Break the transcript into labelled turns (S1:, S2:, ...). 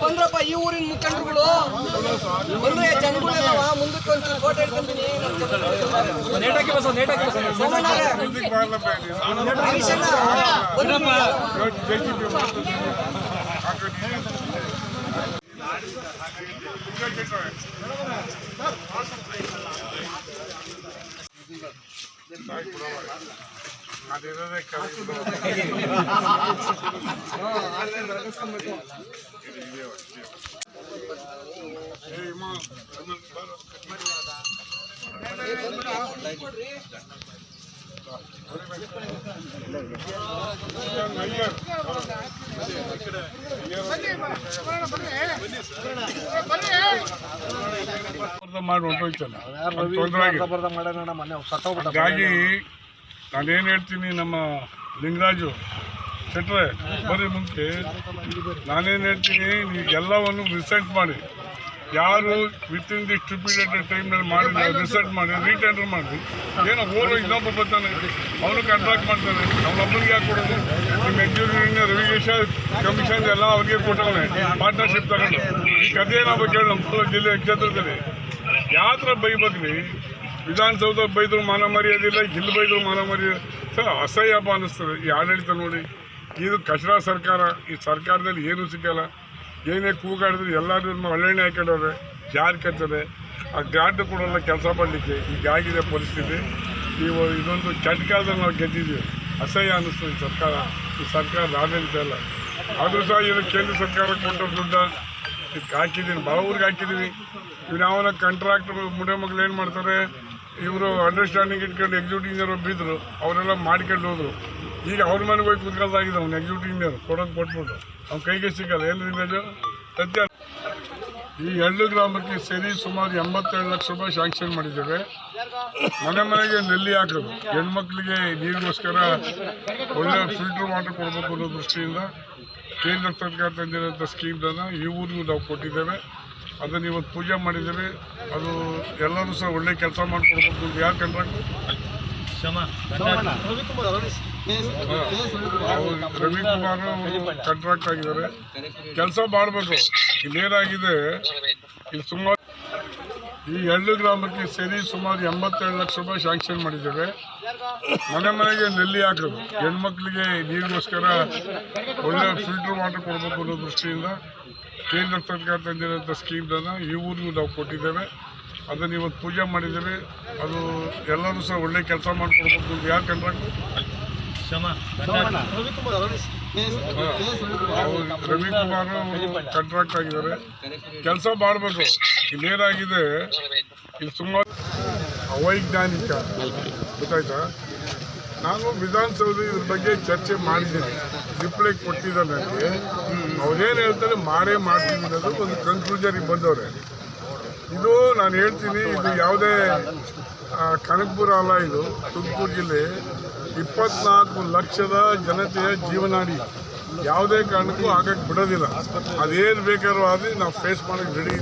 S1: ಬಂದ್ರಪ್ಪ ಈ ಊರಿನ ಮುಖಂಡರುಗಳು. ಬಂದ್ರೆ ಜನಗಳೆಲ್ಲ ಮುಂದಕ್ಕೆ ಒಂದ್ಸಲ ಫೋಟೋ ಇಟ್ಕೊಂತೀನಿ ಬಂದ್ರಪ್ಪ. paper. Awesome paper.
S2: ஐயர் ஐயர் ಮಾಡಿ ಹೊರಟೋಯ್ತಲ್ಲ. ಹಾಗಾಗಿ ನಾನೇನು ಹೇಳ್ತೀನಿ ನಮ್ಮ ಲಿಂಗರಾಜು ಶೆಟ್ರೆ ಬರೀ ಮುಂಚೆ ನಾನೇನು ಹೇಳ್ತೀನಿ ನೀವು ಎಲ್ಲವನ್ನು ರಿಸೆಂಟ್ ಮಾಡಿ. ಯಾರು ವಿತ್ ಇನ್ ದಿ ಸ್ಟುಪಿಡೆಡ್ ಟೈಮ್ನಲ್ಲಿ ಮಾಡಿ ರಿಸೆಂಟ್ ಮಾಡಿ ರೀಟೆಂಡರ್ ಮಾಡಿ. ಏನೋ ಓರೋ ಇನ್ನೊಬ್ಬ ಬರ್ತಾನೆ. ಅವನು ಕಾಂಟ್ರಾಕ್ಟ್ ಮಾಡ್ತಾನೆ. ಅವನೊಬ್ಬನಿಗೆ ಯಾಕೆ ಕೊಡೋದು? ನಿಮ್ಮ ಎಕ್ಸಿಕ್ಯೂಟಿವ್ ರೆವಿಗೇಷನ್ ಕಮಿಷನ್ ಎಲ್ಲ ಅವ್ರಿಗೆ ಕೊಟ್ಟವನೆ ಪಾರ್ಟ್ನರ್ಶಿಪ್ ತಗೊಂಡು. ಈ ಕಥೆ ಏನಾಗಬೇಕು ಹೇಳಿ ನಮ್ಮ ಜಿಲ್ಲೆ ಕ್ಷೇತ್ರದಲ್ಲಿ. ಯಾವ ಥರ ಬೈಬೇಕ್ರಿ ವಿಧಾನಸೌಧ ಬೈದ್ರು ಮಾನ ಮರ್ಯಾದಿಲ್ಲ ಇಲ್ಲಿ ಬೈದ್ರು ಮಾನ ಮರ್ಯಾದೆ ಸರ್, ಅಸಹ್ಯಪ್ಪ ಅನ್ನಿಸ್ತದೆ ಈ ಆಡಳಿತ ನೋಡಿ. ಇದು ಕಚರಾ ಸರ್ಕಾರ, ಈ ಸರ್ಕಾರದಲ್ಲಿ ಏನೂ ಸಿಕ್ಕಲ್ಲ ಏನೇ ಕೂಗಾಡಿದ್ರು ಎಲ್ಲರೂ ಒಳ್ಳೆಣ್ಣೆ ಹಾಕೊಂಡವ್ರೆ. ಜಾರಿ ಕತ್ತದೆ? ಆ ಗ್ರಾಂಟ್ ಕೊಡೋಲ್ಲ ಕೆಲಸ ಮಾಡಲಿಕ್ಕೆ. ಹೀಗಾಗಿದೆ ಪರಿಸ್ಥಿತಿ. ನೀವು ಇದೊಂದು ಕೆಟ್ಟ ನಾವು ಗೆದ್ದಿದ್ದೀವಿ. ಅಸಹ್ಯ ಅನ್ನಿಸ್ತದೆ ಸರ್ಕಾರ. ಈ ಸರ್ಕಾರದ ಆಡಳಿತ ಇಲ್ಲ. ಆದರೂ ಸಹ ಇದು ಕೇಂದ್ರ ಸರ್ಕಾರ ಕೊಟ್ಟ ದುಡ್ಡ ಇದಕ್ಕೆ ಹಾಕಿದ್ದೀನಿ ಊರಿಗೆ ಹಾಕಿದ್ದೀವಿ ಇವ್ನು ಯಾವನ ಕಾಂಟ್ರಾಕ್ಟ್ರು ಮುಂಡೆ ಮಕ್ಳು ಏನು ಮಾಡ್ತಾರೆ, ಇವರು ಅಂಡರ್ಸ್ಟ್ಯಾಂಡಿಂಗ್ ಇಟ್ಕೊಂಡು ಎಕ್ಸಿಕ್ಯೂಟಿವ್ ಇಂಜಿನಿಯರ್ ಬಿದ್ದರು ಅವರೆಲ್ಲ ಮಾಡ್ಕೊಂಡು ಹೋದರು. ಈಗ ಅವ್ರ ಮನೆಗೆ ಹೋಗಿ ಕುತ್ಕೊಳ್ದಾಗಿದೆ ಅವ್ನು ಎಕ್ಸಿಕ್ಯೂಟಿವ್ ಇಂಜಿನಿಯರ್ ಕೊಡೋದು ಕೊಟ್ಬಿಟ್ಟು. ಅವ್ನ ಕೈಗೆ ಸಿಗಲ್ಲ. ಏನು ಇಮೇಜು ಸತ್ಯ. ಈ ಎಳ್ಳು ಗ್ರಾಮಕ್ಕೆ ಸರಿ ಸುಮಾರು ಎಂಬತ್ತೇಳು ಲಕ್ಷ ರೂಪಾಯಿ ಶಾಂಕ್ಷನ್ ಮಾಡಿದ್ದೇವೆ. ಮನೆ ಮನೆಗೆ ನೆಲ್ಲಿ ಹಾಕೋದು. ಹೆಣ್ಮಕ್ಳಿಗೆ ನೀರಿಗೋಸ್ಕರ ಒಳ್ಳೆ ಫಿಲ್ಟರ್ ವಾಟರ್ ಕೊಡಬೇಕು ಅನ್ನೋ ದೃಷ್ಟಿಯಿಂದ ಕೇಂದ್ರ ಸರ್ಕಾರ ತಂದಿರೋಂಥ ಸ್ಕೀಮ್ಗಳನ್ನು ಈ ಊರಿಗೂ ನಾವು ಕೊಟ್ಟಿದ್ದೇವೆ. ಅದನ್ನು ಇವತ್ತು ಪೂಜೆ ಮಾಡಿದ್ದೇವೆ. ಅದು ಎಲ್ಲರೂ ಸಹ ಒಳ್ಳೆ ಕೆಲಸ ಮಾಡಿಕೊಡ್ಬೇಕು ಯಾಕೆ ಯಾರು ಕಂಡ್ರಾಕ್ಟು ರವಿಕುಮಾರ್ ಅವರು. ಕಾಂಟ್ರಾಕ್ಟ್ ಆಗಿದ್ದಾರೆ. ಕೆಲಸ ಮಾಡಬೇಕು. ಇಲ್ಲೇನಾಗಿದೆ ಇಲ್ಲಿ ಸುಮಾರು ಈ ಎಳ್ಳು ಗ್ರಾಮಕ್ಕೆ ಸೇರಿ ಸುಮಾರು ಎಂಬತ್ತೇಳು ಲಕ್ಷ ರೂಪಾಯಿ ಶಾಂಕ್ಷನ್ ಮಾಡಿದ್ದೇವೆ. ಮನೆ ಮನೆಗೆ ನೆಲ್ಲಿ ಹಾಕೋದು ಹೆಣ್ಮಕ್ಳಿಗೆ ನೀರಿಗೋಸ್ಕರ ಒಳ್ಳೆ ಫಿಲ್ಟರ್ ವಾಟರ್ ಕೊಡಬೇಕು ಅನ್ನೋ ದೃಷ್ಟಿಯಿಂದ ಕೇಂದ್ರ ಸರ್ಕಾರ ತಂದಿರೋಂಥ ಸ್ಕೀಮ್ನ ಈ ಊರಿಗೂ ನಾವು ಕೊಟ್ಟಿದ್ದೇವೆ. ಅದನ್ನು ಇವತ್ತು ಪೂಜೆ ಮಾಡಿದ್ದೇವೆ. ಅದು ಎಲ್ಲರೂ ಸಹ ಒಳ್ಳೆ ಕೆಲಸ ಮಾಡಿಕೊಡ್ಬೇಕು ಅಂತ ಯಾರು ಕಂಡ್ರಾಕ್ಟು ರವಿಕುಮಾರ್ ಅವರು ಕಾಂಟ್ರಾಕ್ಟ್ ಆಗಿದ್ದಾರೆ. ಕೆಲಸ ಮಾಡಬೇಕು. ಇಲ್ಲೇನಾಗಿದೆ ಇಲ್ಲಿ ಸುಮಾರು ಅವೈಜ್ಞಾನಿಕ ಗೊತ್ತಾಯ್ತಾ? ನಾನು ವಿಧಾನಸೌಧ ಇದ್ರ ಬಗ್ಗೆ ಚರ್ಚೆ ಮಾಡಿದ್ದೀನಿ. ರಿಪ್ಲೈ ಕೊಟ್ಟಿದ್ದಾರೆ ನನಗೆ ಅವ್ರೇನು ಹೇಳ್ತಾರೆ, ಮಾಡೇ ಮಾಡ್ತೀನಿ ಅನ್ನೋದು ಒಂದು ಕನ್ಕ್ಲೂಷನ್ಗೆ ಬಂದವ್ರೆ. ಇದು ನಾನು ಹೇಳ್ತೀನಿ, ಇದು ಯಾವುದೇ ಕನಕಪುರ ಅಲ್ಲ ಇದು, ತುಮಕೂರು ಜಿಲ್ಲೆ. ಇಪ್ಪತ್ನಾಲ್ಕು ಲಕ್ಷದ ಜನತೆಯ ಜೀವನಾಡಿ. ಯಾವುದೇ ಕಾರಣಕ್ಕೂ ಆಗಕ್ಕೆ ಬಿಡೋದಿಲ್ಲ. ಅದೇನು ಬೇಕಾದ್ರೂ ಆದರೆ ನಾವು ಫೇಸ್ ಮಾಡೋಕ್ಕೆ ರೆಡಿ